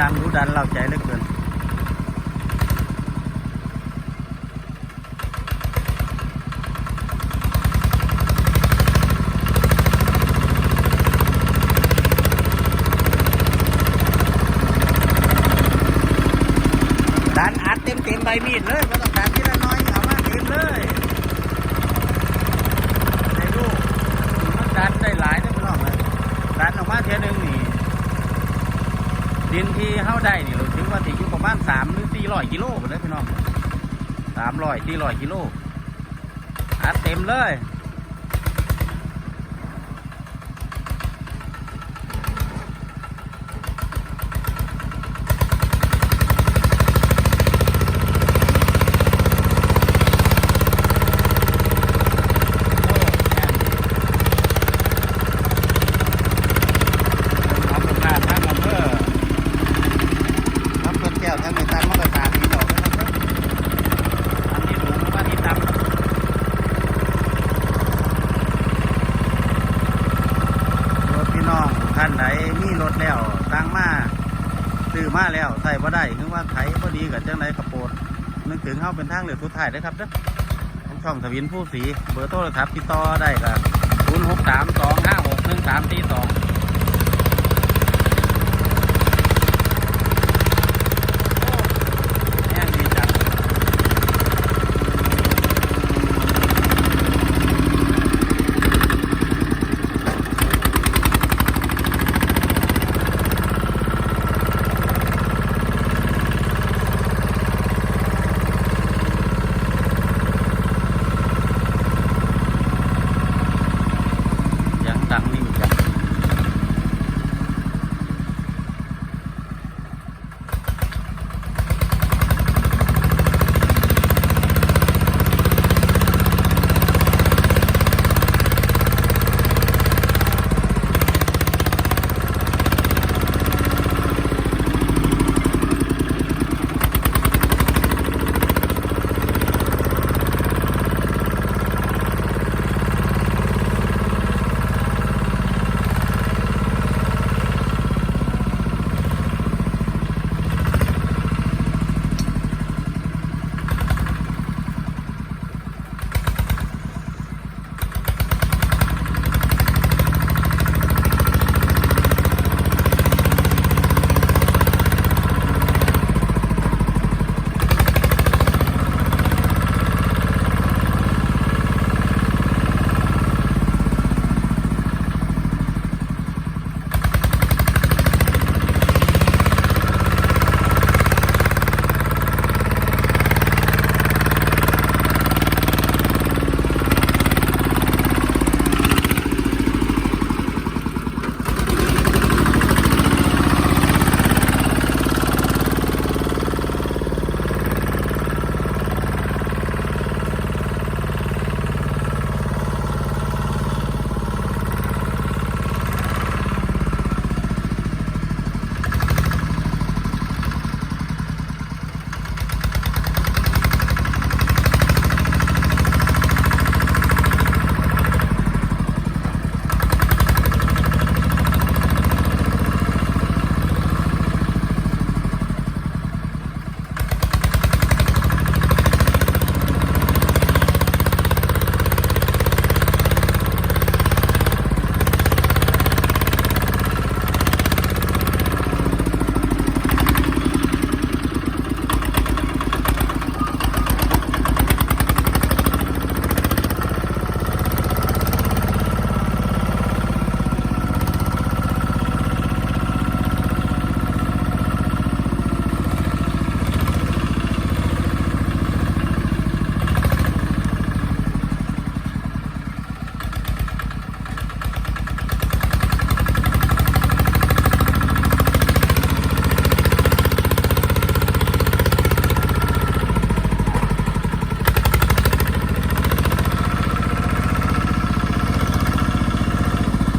ดันรู้ดันเราใจเหลือเกินดันอัดเต็มเต็มใบมีดเลยก็ต้องดันทีละน้อยเอามาเต็มเลย ดินที่เข้าได้นี่เราถือว่าติดอยู่ประมาณสามหรือสี่ร้อยกิโลเลยพี่น้องสามร้อยสี่ร้อยกิโลอัดเต็มเลย ขอบคุณมากทั้งอำเภอทั้งเพื่อนแก้วทั้งในตันมาตรฐานที่บอกนะครับอันนี้หลวงว่าที่ต่ำรถพี่น้องท่านไหนมีรถ แล้วตั้งมาซื้อมาแล้วใส่บ่ได้คือว่าไถบ่ดีกับจังไรกระโปดนึกถึงเข้าเป็นทางเหลือสุดท้ายนะครับเด้อของช่องทวินผู้สีเบอร์โทรศัพท์ติดต่อได้กับ0 6 3 2 5 6 1 3 4 2